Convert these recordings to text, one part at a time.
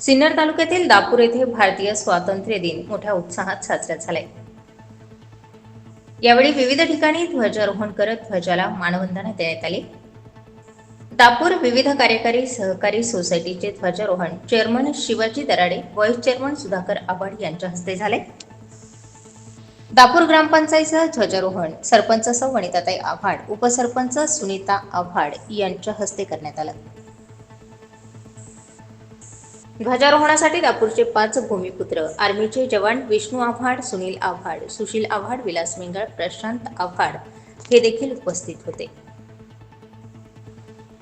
सिन्नर तालुक्यातील दापूर येथे भारतीय स्वातंत्र्य दिन मोठ्या उत्साहात साजरा झालाय. यावेळी विविध ठिकाणी ध्वजारोहण करत ध्वजाला मानवंदना देण्यात आली. दापूर विविध कार्यकारी सहकारी सोसायटीचे ध्वजारोहण chairman Shivaji Darade vice chairman Sudhakar Awhad यांच्या हस्ते झाले. दापूर ग्रामपंचायतचं ध्वजारोहण सरपंच सौ वनिताताई आव्हाड उपसरपंच सुनीता आव्हाड यांच्या हस्ते करण्यात आलं. ध्वजारोहणासाठी दापूरचे पाच भूमिपुत्र आर्मीचे जवान विष्णू आव्हाड सुनील आव्हाड सुशील आव्हाड विलास मिंगळ प्रशांत आव्हाड हे देखील उपस्थित होते.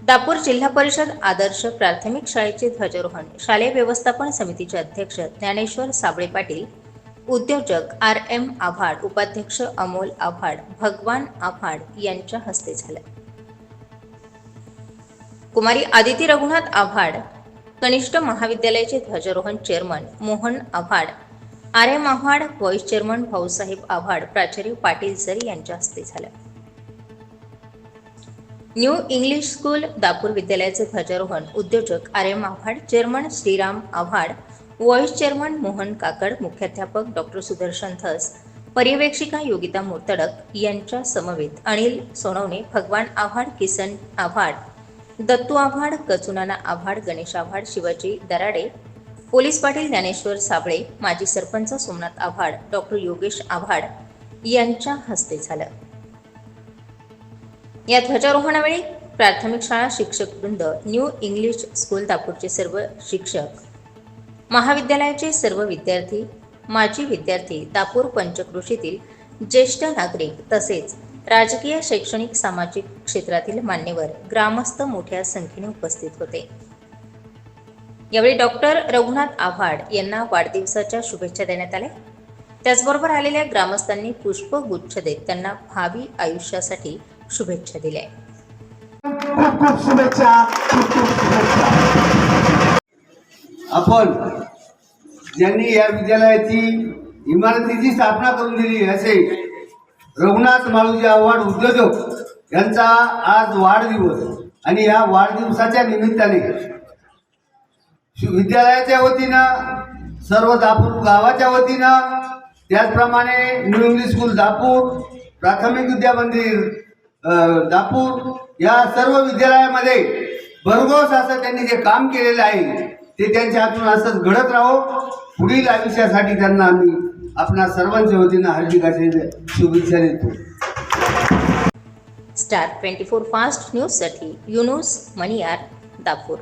दापूर जिल्हा परिषद आदर्श प्राथमिक शाळेचे ध्वजारोहण शालेय व्यवस्थापन समितीचे अध्यक्ष ज्ञानेश्वर साबळे पाटील उद्योजक आर एम आव्हाड उपाध्यक्ष अमोल आव्हाड भगवान आव्हाड यांच्या हस्ते झालं. कुमारी आदिती रघुनाथ आव्हाड कनिष्ठ महाविद्यालयाचे ध्वजारोहण chairman Mohan Awhad R M Awhad vice chairman Bhausaheb Awhad प्राचार्य पाटील सर यांच्या हस्ते झालं. न्यू इंग्लिश स्कूल दापूर विद्यालयाचे ध्वजारोहण उद्योजक R M Avhad chairman Shriram Avhad vice chairman Mohan Kakad मुख्याध्यापक डॉक्टर सुदर्शन धस पर्यवेक्षिका योगिता मोर्तडक यांच्या समवेत अनिल सोनवणे भगवान आव्हाड किसन आव्हाड दत्तू आव्हाड कचुनाना आव्हाड गणेश आव्हाड शिवाजी दराडे पोलीस पाटील ज्ञानेश्वर साबळे माजी सरपंच सोमनाथ आव्हाड डॉक्टर योगेश आव्हाड यांच्या हस्ते झालं. या ध्वजारोहणावेळी प्राथमिक शाळा शिक्षक वृंद न्यू इंग्लिश स्कूल दापूरचे सर्व शिक्षक महाविद्यालयाचे सर्व विद्यार्थी माजी विद्यार्थी दापूर पंचकृषीतील ज्येष्ठ नागरिक तसेच राजकीय शैक्षणिक सामाजिक क्षेत्रातील मान्यवर ग्रामस्थ मोठ्या संख्येने उपस्थित होते. यावेळी डॉक्टर रघुनाथ आव्हाड यांना वाढदिवसाच्या शुभेच्छा देण्यात आल्या. त्याचबरोबर आलेल्या ग्रामस्थांनी पुष्पगुच्छ देत त्यांना भावी आयुष्यासाठी शुभेच्छा दिल्या. खूप खूप शुभेच्छा खूप खूप शुभेच्छा. आपण ज्यांनी या विद्यालयाची इमारतीची स्थापना करून दिली असे रघुनाथ माळूजी आव्हाड उद्योजक यांचा आज वाढदिवस आणि या वाढदिवसाच्या निमित्ताने विद्यालयाच्या वतीनं सर्व दापूर गावाच्या वतीनं त्याचप्रमाणे न्यू इंग्लिश स्कूल दापूर प्राथमिक विद्या मंदिर दापूर या सर्व विद्यालयामध्ये भरघोस असं त्यांनी जे काम केलेलं आहे ते त्यांच्या हातून असंच घडत राहो. पुढील आयुष्यासाठी त्यांना आम्ही आपणा सर्वांच्या वतीनं हार्दिक असे शुभेच्छा देतो. स्टार ट्वेंटी फोर फास्ट न्यूजसाठी युनुस मणियार दापूर.